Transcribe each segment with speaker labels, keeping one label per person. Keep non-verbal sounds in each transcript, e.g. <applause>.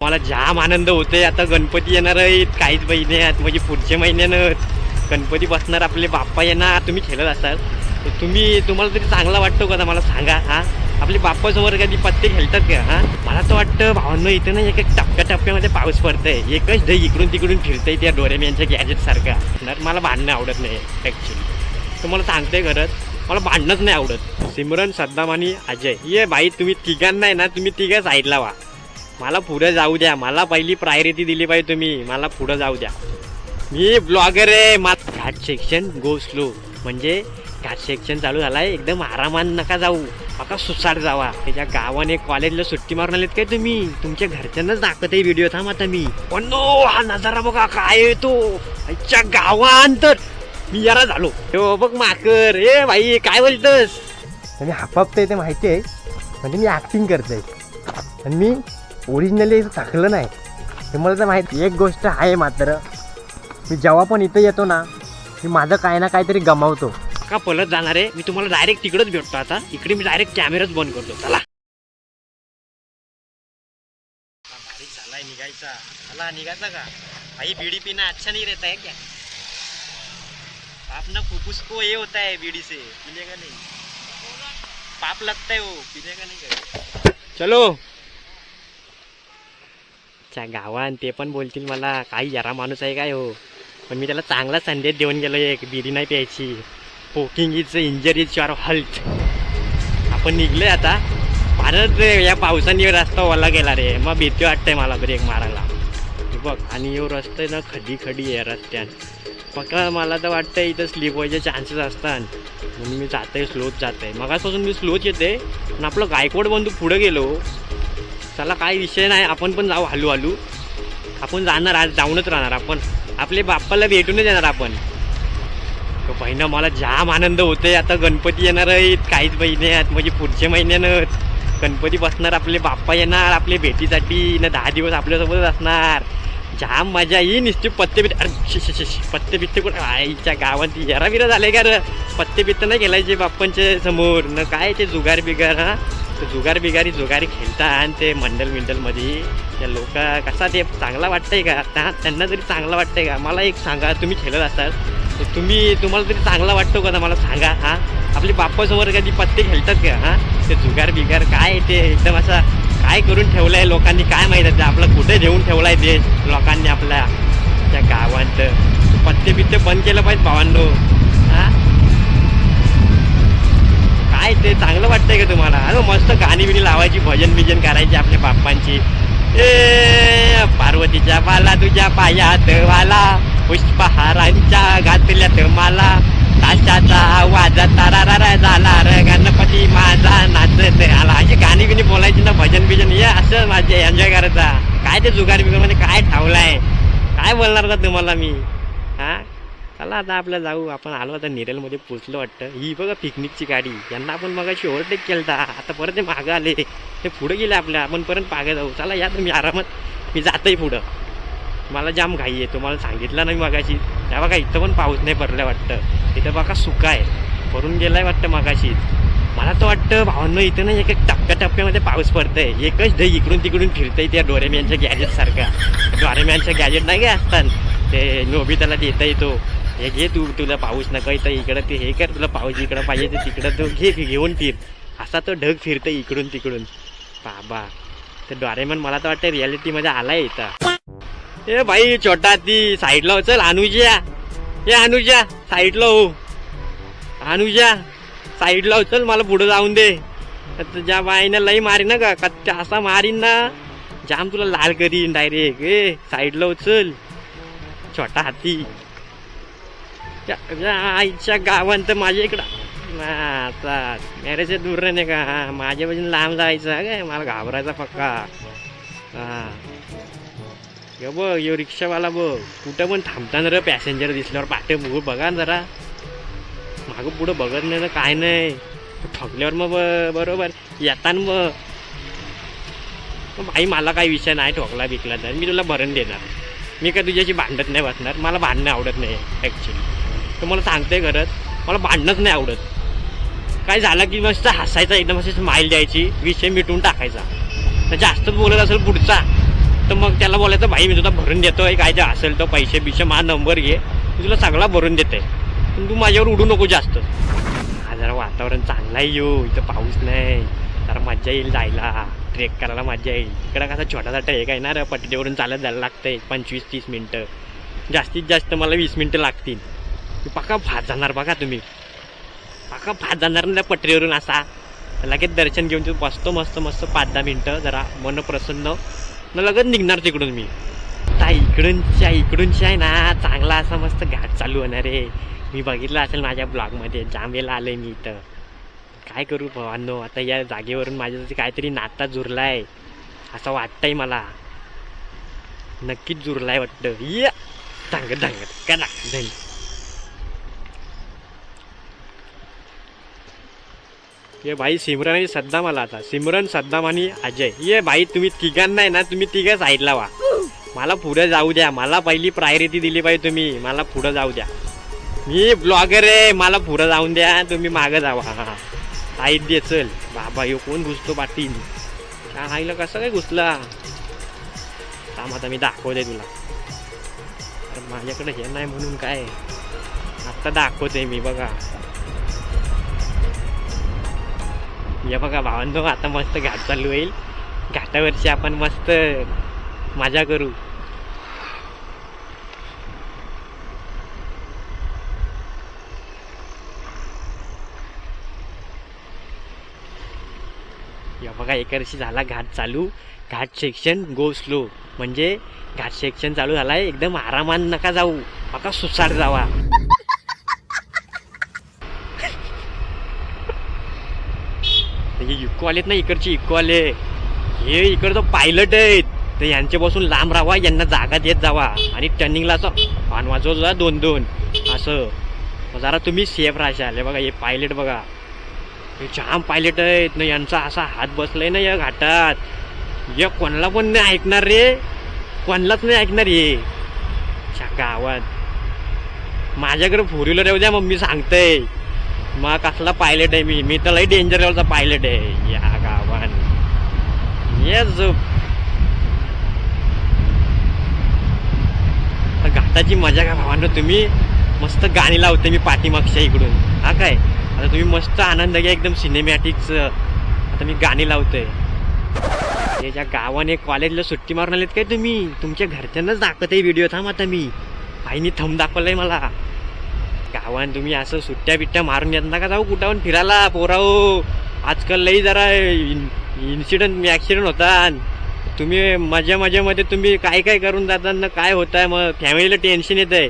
Speaker 1: मला जाम आनंद होतोय. आता गणपती येणार आहेत. काहीच महिन्यात म्हणजे पुढच्या महिन्यानं गणपती बसणार आपले बाप्पा येणार. तुम्ही खेळत असाल. तर तुम्ही तुम्हाला तरी चांगला वाटतो का मला सांगा हा. आपले बाप्पासमोर कधी पत्ते खेळतात का हा? मला तर वाटतं भावांनो इथं ना एक एक टप्प्या टप्प्यामध्ये पाऊस पडतंय. एकच दही इकडून तिकडून फिरतंय त्या डोरेमियांच्या गॅजेट सारखा तर मला भांडणं आवडत नाही ॲक्च्युली तुम्हाला सांगते खरंच मला भांडणंच नाही आवडत. सिमरन सद्दाम आणि अजय. ये बाई तुम्ही तिघांना आहे ना तुम्ही तिघा साईडला वा मला पुढं जाऊ द्या. मला पहिली प्रायोरिटी दिली पाहिजे तुम्ही. मला पुढं जाऊ द्या. मी ब्लॉगर आहे. मा घाट सेक्शन गो स्लो म्हणजे घाट सेक्शन चालू झालाय. एकदम आरामान नका जाऊ. बघा सुसाट जावा. त्याच्या गावाने कॉलेजला सुट्टी मारून आलेत काय तुम्ही? तुमच्या घरच्यांनाच दाखवत आहे व्हिडिओ थांब आता मी. पण नो हा नजारा बघा काय येतो आजच्या गावात मी जरा झालो. हो बघ माकर ए भाई काय बोलतस?
Speaker 2: म्हणजे आणि हापापतंय ते माहिती आहे. म्हणजे मी ॲक्टिंग करतोय. आणि मी ओरिजिनली टाकलं नाही. हे मला तर माहिती एक गोष्ट आहे मात्र मी जेव्हा पण इथं येतो ना मी माझं काय ना काहीतरी गमावतो.
Speaker 1: का पलत जाणार आहे? मी तुम्हाला डायरेक्ट तिकडच भेटतो आता. इकडे मी डायरेक्ट कॅमेराच बंद करतो. चला. झालाय निघायचा. चला निघायचा का? भाई बीडी पीना अच्छा नहीं रहता है क्या? पाप ना फुफ्फुस को ये होता है बीड़ी से पीने का नहीं? पाप लगता है. वो पीने का नहीं चलो. च्या गावात ते पण बोलतील मला काही यारा माणूस आहे काय हो? पण मी त्याला चांगला संदेश देऊन गेलो एक बिरी नाही प्यायची. Smoking is injurious your health आपण निघलोय आता. भारत रे या पावसाने रस्ता ओला गेला रे. मग भीती वाटतंय मला ब्रेक मारायला. बघ आणि यो रस्ता आहे ना खडी खडी आहे रस्त्यान पक्का मला तर वाटतं इथं स्लीप व्हायचे चान्सेस असतात. म्हणून मी जातोय स्लोच जात आहे मगाचपासून मी स्लोच येते पण आपलं गायकवाड बंधू पुढं गेलो. चला काय विषय नाही. आपण पण जाऊ हलू हलू आपण जाणार आज जाऊनच राहणार आपण. आपले बाप्पाला भेटूनच येणार आपण. बहिणं मला जाम आनंद होतोय. आता गणपती येणार आहेत. काहीच महिन्यात म्हणजे पुढच्या महिन्यानंच. गणपती बसणार आपले बाप्पा येणार आपले भेटीसाठी. ना दहा दिवस आपल्यासोबतच असणार. जाम मजा. येईल निश्चित पत्ते बित्ते अरे पत्ते बित्ते कुठं? आईच्या गावात जरा बिरा झाले का रे? पत्ते बित्ते नाही खेळायचे बाप्पांच्या समोर. न काय ते जुगार बिगार हा? जुगार बिगारी जुगारी खेळता आणि ते मंडल मिंडलमध्ये त्या लोक कसा ते चांगला वाटतंय का? त्या त्यांना तरी चांगलं वाटतंय का? मला एक सांगा तुम्ही खेळत असाल तर तुम्ही तुम्हाला तरी चांगला वाटतो का? मला सांगा हां? आपली बाप्पासमोर कधी पत्ते खेळतात का? हां? ते जुगार बिगार काय ते एकदम असा काय करून ठेवलं आहे लोकांनी? काय माहीत आहे ते आपलं कुठे देऊन ठेवलं आहे ते लोकांनी आपल्या त्या गावात पत्ते बित्ते बंद केलं पाहिजे भावांनो. हां? काय ते चांगलं वाटतंय का तुम्हाला? अरे हो, मस्त गाणी बिणी लावायची भजन बिजन करायची आपल्या बाप्पांची. ए पार्वतीच्या बाला तुझ्या पायात वाला पुष्पहारांच्या घातल्यात मला. ताशाचा आवाज तारा झाला र गणपती माझा नाचत आला. अशी गाणी बिणी बोलायची ना भजन बिजन हे असं माझे एन्जॉय करायचा. काय ते जुगार बिगारमध्ये म्हणजे काय ठावलाय काय बोलणार का तुम्हाला मी? हा? चला आता आपलं जाऊ. आपण आलो आता नेरलमध्ये पोचलो वाटतं. ही बघा पिकनिकची गाडी. यांना आपण मग ओव्हरटेक केलता. आता परत ते मागं आले. ते पुढे गेले आपल्या. आपण परत मागे जाऊ. चला या तुम्ही आरामात. मी जातोय पुढं. मला जाम घाई आहे. तुम्हाला सांगितलं नाही मगाशी. त्या बघा इथं पण पाऊस नाही पडला वाटतं. इथं बघा सुका आहे. भरून गेलाय वाटतं मगाशी. मला तर वाटतं भावांनो इथं नाही एक एक टप्प्या टप्प्यामध्ये पाऊस पडतंय. एकच दही इकडून तिकडून फिरतंय त्या डोरेमॅनच्या गॅजेट सारखा डोरेमॅनच्या गॅजेट नाही काय असतात? ते नोबिताला देता येतो हे घे तू तुला पाऊस नका इथं इकडं ते हे कर तुला पाऊस इकडं पाहिजे ते तिकडं तू घे घेऊन फिर. असा तो ढग फिरतं इकडून तिकडून. बाबा. तर डॉरेमन मला तर वाटतं रियालिटीमध्ये आलाय इथं. ए भाई छोटा ती साईडला हो चल अनुजा. ए अनुजा साईडला हो. अनुजा साईडला हो चल मला पुढं जाऊन दे. तर तुझ्या बाईनं लई मारी ना का कच्चा असा मारीन ना. जाम तुला लाल करीन डायरेक्ट ए साईडला हो चल. छोटा हाती. त्या- आईच्या गावात तर माझ्या इकडं. ना, आता मॅरेज दूर नाही का? माझ्या माझ्यापासून लांब जायचं काय? मला घाबरायचा पक्का. हा. बघ यो रिक्षावाला बघ. कुठं पण थांबताना रे पॅसेंजर दिसल्यावर पाटे बघू बघा जरा. मागं पुढं बघत नाही ना काय नाही. ठोकल्यावर मग ब- बरोबर. येताना मग. मग भाई मला काही विषय नाही ठोकला बिकला तर. मी तुला भरण देणार. मी काय तुझ्याशी भांडत नाही बसणार. मला भांडणं आवडत नाही ॲक्च्युली तर मला सांगते खरंच मला भांडणंच नाही आवडत. काय झालं की मस्त हसायचं एकदम अशी स्माईल द्यायची विषय मिटून टाकायचा. तर जास्तच बोलत असेल पुढचा तर मग त्याला बोलायचं भाई मी तुला भरून देतो आहे काय जे असेल तर पैसे बिशे माझा नंबर घे मी तुला सगळा भरून देते. पण तू माझ्यावर उडू नको जास्त. हा जरा वातावरण चांगलं आहे येऊ इथं पाऊस नाही. जरा मज्जा येईल जायला. ट्रेक करायला मजा येईल. इकडं कसा छोटासा ट्रेक आहे ना रे पट्टीवरून चालत जायला लागतंय पंचवीस तीस मिनटं. जास्तीत जास्त मला वीस मिनटं लागतील. पाका भात जाणार बघा तुम्ही. पक्का भात जाणार ना त्या पटरीवरून असा. लगेच दर्शन घेऊन तिथं बसतो मस्त मस्त पाच दहा मिनटं जरा मन प्रसन्न न लगेच निघणार तिकडून मी. आता इकडूनच्या इकडूनच्या आहे ना. चांगला असा मस्त घाट चालू होणार आहे. मी बघितलं असेल माझ्या ब्लॉगमध्ये जांबेला आलं मी इथं. काय करू भवानो आता या जागेवरून माझ्यासाठी काहीतरी नाता जुरलाय. असं वाटतंय मला. नक्कीच जुरलाय वाटतं. ये! चांगलं चांगलं करा धन ये भाई सिमरन आणि सद्दाम आला आता. सिमरन सद्दाम आणि अजय. ये भाई तुम्ही तिघांना आहे ना तुम्ही तिघं साईडला वा मला पुढे जाऊ द्या. मला पहिली प्रायोरिटी दिली पाहिजे तुम्ही. मला पुढं जाऊ द्या. मी ब्लॉगर आहे. मला पुढं जाऊन द्या. तुम्ही मागं जावा. साईड दे चल. बाबा यो कोण घुसतो पाठी? त्या आईला कसं काय घुसला? थांब आता मी दाखवते तुला. माझ्याकडे हे नाही म्हणून काय? आत्ता दाखवते मी बघा. हे बघा भावांनो आता मस्त घाट चालू होईल. घाटावरची आपण मस्त मजा करू. या बघा एकादशी झाला घाट चालू. घाट सेक्शन गो स्लो म्हणजे घाट सेक्शन चालू झालाय एकदम आरामान नका जाऊ. बघा सुसाट जावा. हे इको आलेत ना इकडचे इको आले हे इकडचं पायलट आहेत तर यांच्यापासून लांब राहावा यांना जागा देत जावा. आणि टर्निंगला असं पान वाजवत दोन दोन. असं. जरा तुम्ही सेफ राहाल बघा हे पायलट बघा. हे जाम पायलट आहेत ना यांचा असा हात बसलाय ना या घाटात. या कोणाला पण नाही ऐकणार रे. कोणालाच नाही ऐकणार हे. च्या गावात. माझ्याकडे फोर व्हीलर येऊ द्या मग मी मग कसला पायलट आहे मी? मी तर लई डेंजर लेवलचा पायलट आहे. ये जो घाटाची मजा का भावांड तुम्ही मस्त गाणी लावते मी पाठीमागच्या इकडून. हा काय? आता तुम्ही मस्त आनंद घ्या एकदम सिनेमॅटिक्स आता मी गाणी लावतोय. त्याच्या गावाने कॉलेजला सुट्टी मारून आलेत काय तुम्ही? तुमच्या घरच्यांनाच दाखवत आहे व्हिडिओ थांब आता मी. आईने थंब दाखवलाय मला. गावान तुम्ही असं सुट्ट्या बिट्ट्या मारून येत नका जाऊ कुठं फिरायला पोराओ आजकाल लई जरा इन्सिडेंट ॲक्सिडेंट होतात तुम्ही मजा मजामध्ये तुम्ही काय काय करून जाताना काय होत आहे मग फॅमिलीला टेन्शन येत आहे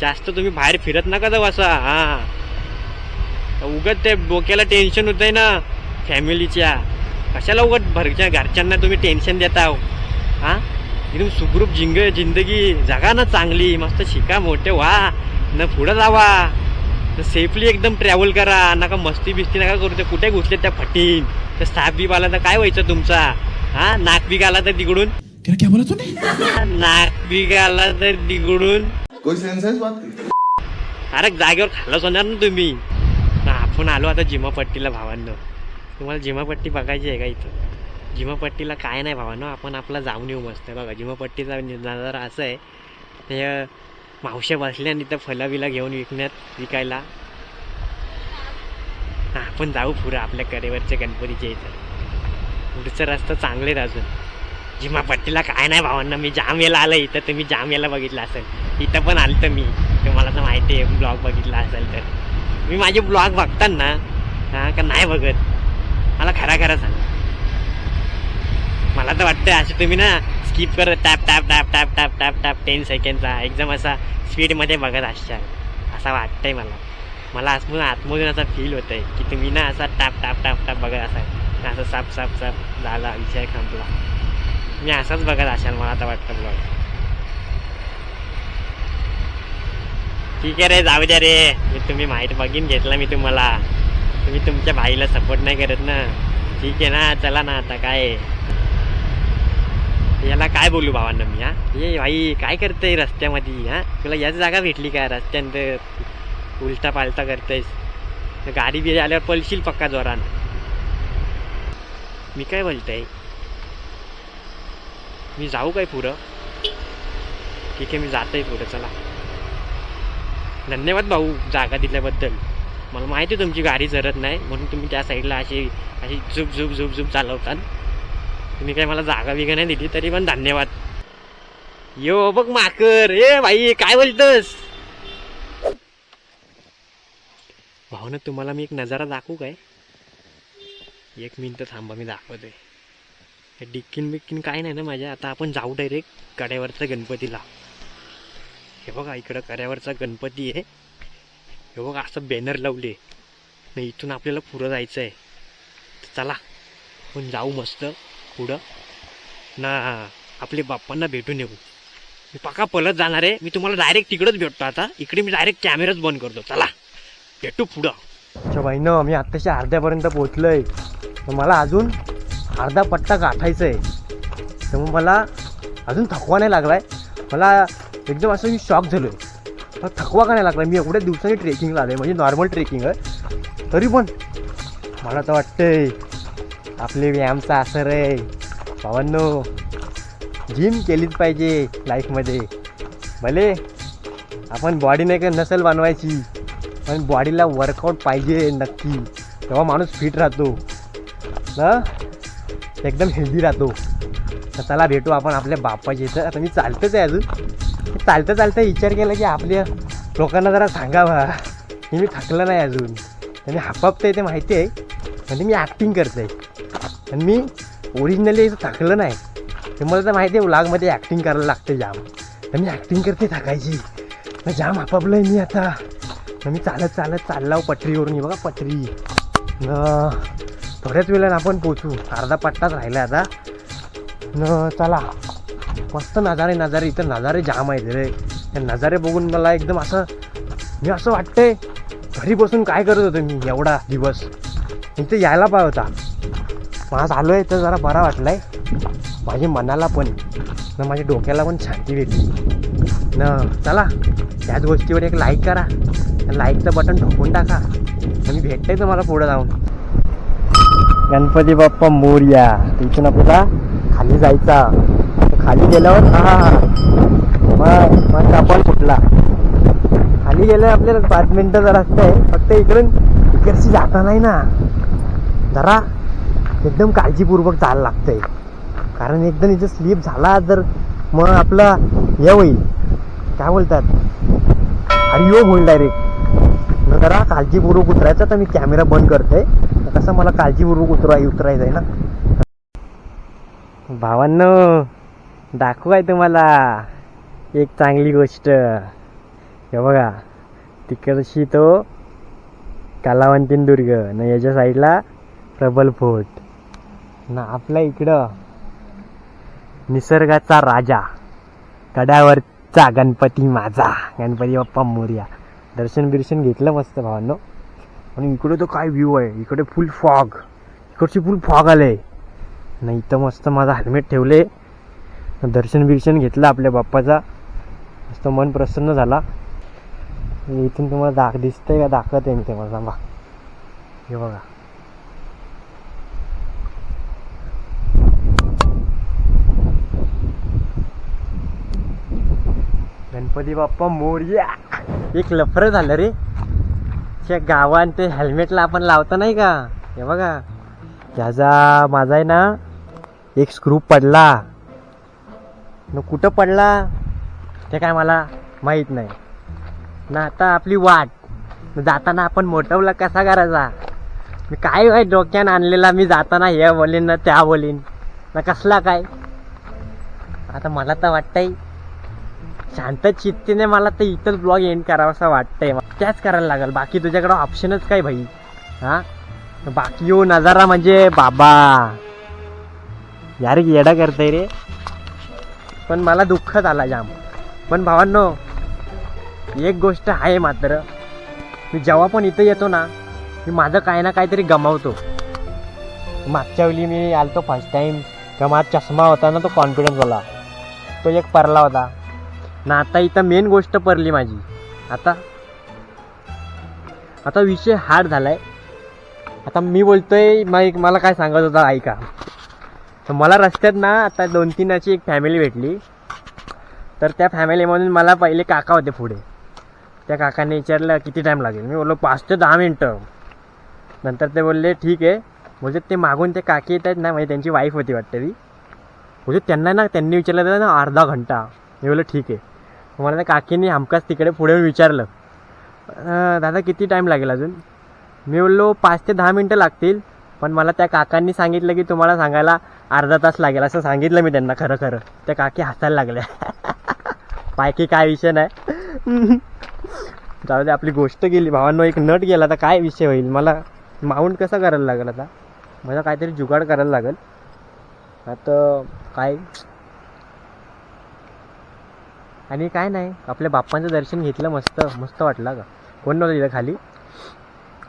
Speaker 1: जास्त तुम्ही बाहेर फिरत नका जाऊ असा हां. उगत ते डोक्याला टेन्शन होत आहे ना फॅमिलीच्या कशाला उगत भरच्या घरच्यांना तुम्ही टेन्शन देता हो? हां? एकदम सुखरूप जिंग जिंदगी. जगा ना चांगली मस्त शिका मोठे व्हा. न पुढं जावा. सेफली एकदम ट्रॅव्हल करा. नका मस्ती बिस्ती नका करू. ते कुठे घुसले त्या फटीन? तर साप बीप आला तर काय व्हायचं तुमचा? हा? नाक बीक आला तर तिकडून
Speaker 3: क्या क्या बोला तूने
Speaker 1: नाक बीक आला तर तिकडून
Speaker 3: कोई सेंस है इस बात की?
Speaker 1: अरे जागेवर खाल्लंच होणार ना तुम्ही. ना आपण आलो आता जिमापट्टीला भावांनो. तुम्हाला जिमापट्टी बघायची आहे का इथं? जिमापट्टीला काय नाही भावांनो आपण आपला जाऊन येऊ मस्त. बघा जिमापट्टीचा नजारा असं आहे. ते मावश्या बसल्या आणि त्या फलं बिला घेऊन विकण्यात विकायला. आपण जाऊ पुरं आपल्या कडेवरच्या गणपतीच्या इथं. पुढचं रस्ता चांगले आहेत अजून. जिमापट्टीला काय नाही भावांना मी जाम याला आलं इथं तुम्ही जाम याला बघितलं असेल. इथं पण आलं तर मी तुम्हाला तर माहिती आहे ब्लॉग बघितला असेल तर. मी माझे ब्लॉग बघताना हां का नाही बघत? मला खरा खरा सांग. मला तर वाटतं असं तुम्ही ना स्किप करत tap tap tap tap tap tap tap ten सेकंडचा एकदम असा स्पीडमध्ये बघत असशाल. असं वाटतंय मला. मला असं आतमधून असा फील होत आहे की तुम्ही ना असा टाप टाप टाप टाप बघत असाल. असं साप साप साप झाला विषय खांबला मी असाच बघत असाल मला आता वाटतं ब्लॉग ठीक आहे रे जाऊ द्या रे. मी तुम्ही माहिती बघीन घेतला मी तुम्हाला. तुम्ही तुमच्या भाईला सपोर्ट नाही करत ना. ठीक आहे ना चला ना आता काय. याला काय बोलू भावांना मी हा? ये भाई काय करतंय रस्त्यामध्ये हा? तुला याच जागा भेटली का रस्त्यानंतर उलटा पालटा करतेस गाडी बी आल्यावर पलशील पक्का जोरान. मी काय बोलतोय?
Speaker 4: मी जाऊ काय पुढं? ठीक आहे मी जातोय पुढं चला. धन्यवाद भाऊ जागा दिल्याबद्दल. मला माहिती आहे तुमची गाडी जरत नाही म्हणून तुम्ही त्या साईडला अशी अशी झुप झुप झुप झुप चालवतात. तुम्ही काय मला जागा बिगा नाही दिली तरी पण धन्यवाद. यो बघ माकर ए भाई काय बोलतोस? भावना तुम्हाला मी एक नजारा दाखवू काय? एक मिनटं थांबा मी दाखवतोय. हे डिक्कीन बिक्कीन काय नाही ना माझ्या आता आपण जाऊ डायरेक्ट कड्यावरचा गणपतीला. हे बघा इकडं कड्यावरचा गणपती आहे. हे बघा असं बॅनर लावले. नाही इथून आपल्याला पुढं जायचं आहे चला आपण जाऊ मस्त पुढं. ना आपले बाप्पांना भेटून येऊ. मी पक्का पलत जाणार आहे. मी तुम्हाला डायरेक्ट तिकडंच भेटतो आता. इकडे मी डायरेक्ट कॅमेराच बंद करतो. चला. भेटू पुढं.
Speaker 1: अच्छा बाईनं मी आत्ताच्या अर्ध्यापर्यंत पोहोचलोय. तर मला अजून अर्धा पट्टा गाठायचा आहे त्यामुळे मला अजून थकवा नाही लागलाय. मला एकदम असं मी शॉक झालो आहे थकवा का नाही लागला मी एवढ्या दिवसांनी ट्रेकिंगला आलो आहे म्हणजे नॉर्मल ट्रेकिंग आहे. तरी पण मला तर वाटतंय आपले व्यायामचा असर आहे. भावांनो जिम केलीच पाहिजे लाईफमध्ये भले आपण बॉडी नाही का नसेल बनवायची पण बॉडीला वर्कआउट पाहिजे नक्की. तेव्हा माणूस फिट राहतो. ना एकदम हेल्दी राहतो. तर चला भेटू आपण आपल्या बाप्पाच्या इथं. आता मी चालतंच आहे अजून. चालतं चालतं विचार केला की आपल्या लोकांना जरा सांगावा. की मी थकलं नाही अजून. आणि हापापतं ते माहिती आहे. म्हणजे मी ॲक्टिंग करतो आहे आणि मी ओरिजिनली थकलं नाही. ते मला तर माहिती आहे व्लॉगमध्ये ॲक्टिंग करायला लागते जाम तर मी ॲक्टिंग करते थकायची. मग जाम हापापलं आहे मी आता. मी चालत चालत चाललाव हो पटरीवरून. बघा पटरी. न थोड्याच वेळानं आपण पोचू अर्धा पट्टाच राहिला आता. न चला. मस्त नजारे नजारे. इथं नजारे जाम आहेत रे. त्या नजारे बघून मला एकदम असं मी असं वाटतंय घरी बसून काय करत होतो मी एवढा दिवस? इथे यायला पाहिजे होता. आज आलो आहे तर जरा बरा वाटलाय. माझ्या मनाला पण. न माझ्या डोक्याला पण शांती भेटली. न चला. त्याच गोष्टीवर एक लाईक करा. लाईकचं बटन ठोकून टाका. आणि भेटतंय तुम्हाला पुढं जाऊन. गणपती बाप्पा मोर्या. तिथून आपल्याला खाली जायचा. खाली गेल्यावर हा मग मग आपण फुटला खाली गेल्यावर आपल्याला पाच मिनटं जर आहे. फक्त इकडून इकडची जाता नाही ना. जरा एकदम काळजीपूर्वक चालायला लागतंय. कारण एकदम इथं स्लीप झाला तर मग आपला हे होईल. काय बोलतात? हरिओम होईल डायरेक्ट तर जरा काळजीपूर्वक उतरायचं तर मी कॅमेरा बंद करतोय. तर कसं मला काळजीपूर्वक उतरा उतरायचं आहे ना. भावांनो दाखवू आहे तुम्हाला एक चांगली गोष्ट. हे बघा तिकडशी तो कलावंतीन दुर्ग न याच्या साईडला प्रबल फोर्ट. ना आपल्या इकडं निसर्गाचा राजा कड्यावरचा गणपती माझा. गणपती बाप्पा मोर्या. दर्शन बिर्शन घेतलं मस्त भावांनो. आणि इकडे तो काय व्ह्यू आहे? इकडे फुल फॉग इकडची फुल फॉग आले नाही इथं मस्त माझा हेल्मेट ठेवले दर्शन बिर्शन घेतलं आपल्या बाप्पाचा. मस्त मन प्रसन्न झाला. इथून तुम्हाला दाख दिसतंय का? दाखवत आहे मी ते मला थांबा. हे बघा. गणपती बाप्पा मोर्या! एक लफरं झालं रे. त्या गावान ते हेल्मेटला आपण लावतो नाही का? हे बघा. त्याचा माझा आहे ना एक स्क्रू पडला. न कुठं पडला? ते काय मला माहीत नाही. ना आता आपली वाट. जाताना आपण मोठवला कसा करायचा? मी काय काय डोक्यानं आणलेला? मी जाताना हे बोलीन ना त्या बोलीन. ना कसला काय? आता मला तर वाटतंय शांत चित्तीने मला तर इथंच ब्लॉग एंड करावा असं वाटतंय. त्याच करायला लागेल. बाकी तुझ्याकडं ऑप्शनच काय भाई? हा? बाकी हो नजारा म्हणजे बाबा. यार येडा करताय रे. पण मला दुःख झाला जाम. पण भावांनो एक गोष्ट आहे मात्र. मी जेव्हा पण इथं येतो ना मी माझं काय ना काहीतरी गमावतो. मागच्या वेळी मी आलतो फर्स्ट टाईम तेव्हा माझा चष्मा होता ना तो कॉन्फिडन्स वाला. तो एक परला होता. ना आता इथं मेन गोष्ट परली माझी. आता आता विषय हार्ड झालाय. आता मी बोलतोय मा- मला काय सांगत होता ऐका. तर मला रस्त्यात ना आता दोन तीन अशी एक फॅमिली भेटली. तर त्या फॅमिलीमधून मला पहिले काका होते पुढे. त्या काकाने विचारलं किती टाईम लागेल? मी बोललो पाच ते दहा मिनटं. नंतर ते बोलले ठीक आहे. म्हणजे ते मागून ते काकी येत आहेत ना म्हणजे त्यांची वाईफ होती वाटते ती. म्हणजे त्यांना ना त्यांनी विचारलं ना अर्धा घंटा. मी बोललो ठीक आहे. मला त्या काकीने हमखास तिकडे पुढे विचारलं. दादा किती टाईम लागेल अजून? मी बोललो पाच ते दहा मिनटं लागतील पण मला त्या काकांनी सांगितलं की तुम्हाला सांगायला अर्धा तास लागेल असं सांगितलं मी त्यांना खरं खरं. त्या काकी हसायला लागल्या. <laughs> पायकी काय विषय नाही. जाऊ दे आपली गोष्ट गेली. भावांनो एक नट गेला तर काय विषय होईल? मला माउंट कसा करायला लागेल आता? मला काहीतरी जुगाड करायला लागेल. आता काय? आणि काय नाही आपल्या बाप्पांचं दर्शन घेतलं मस्त मस्त वाटलं का कोण नव्हतं तिथं खाली.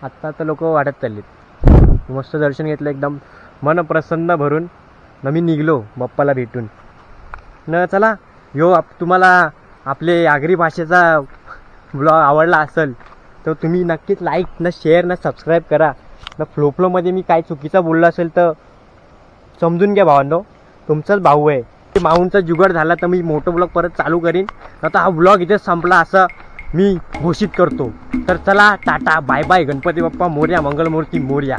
Speaker 1: आत्ता आता लोक वाढत चाललीत. मस्त दर्शन घेतलं एकदम मन प्रसन्न भरून न मी निघलो बाप्पाला भेटून. न चला यो आप तुम्हाला आपले आगरी भाषेचा ब्लॉग आवडला असेल तर तुम्ही नक्कीच लाईक न शेअर न सबस्क्राईब करा. न फ्लो फ्लोमध्ये मी काय चुकीचं बोललो असेल तर समजून घ्या भावांनो. तुमचाच भाऊ आहे. माऊंटचा जुगाड झाला तर मी मोठं ब्लॉग परत चालू करीन. आता हा ब्लॉग इथेच संपला असं मी घोषित करतो. तर चला टाटा बाय बाय गणपती बाप्पा मोर्या मंगलमूर्ती मोर्या.